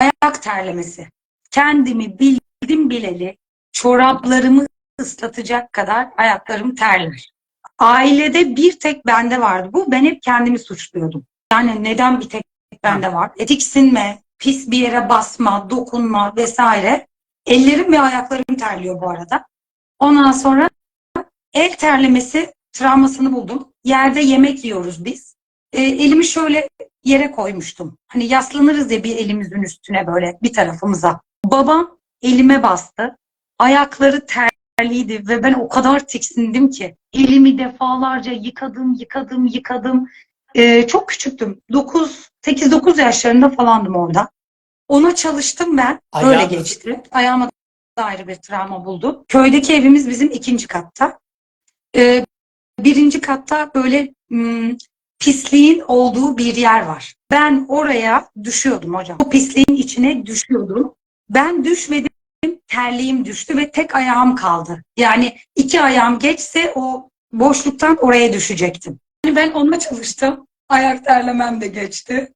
ayak terlemesi. Kendimi bildim bileli çoraplarımı ıslatacak kadar ayaklarım terler. Ailede bir tek bende vardı bu. Ben hep kendimi suçluyordum. Yani neden bir tek bende var? E, tiksinme, pis bir yere basma, dokunma vesaire. Ellerim ve ayaklarım terliyor bu arada. Ondan sonra el terlemesi travmasını buldum. Yerde yemek yiyoruz biz. E, elimi şöyle yere koymuştum. Hani yaslanırız ya bir elimizin üstüne böyle bir tarafımıza. Babam elime bastı. Ayakları terliydi ve ben o kadar tiksindim ki. Elimi defalarca yıkadım, yıkadım, yıkadım. E, çok küçüktüm. 9, 8-9 yaşlarında falandım orada. Ona çalıştım ben. Öyle Ayağınız- geçti. Ayağıma da ayrı bir travma buldum. Köydeki evimiz bizim ikinci katta. Ee, birinci katta böyle hmm, pisliğin olduğu bir yer var. Ben oraya düşüyordum hocam. O pisliğin içine düşüyordum. Ben düşmedim, terliğim düştü ve tek ayağım kaldı. Yani iki ayağım geçse o boşluktan oraya düşecektim. Yani ben onunla çalıştım. Ayak terlemem de geçti.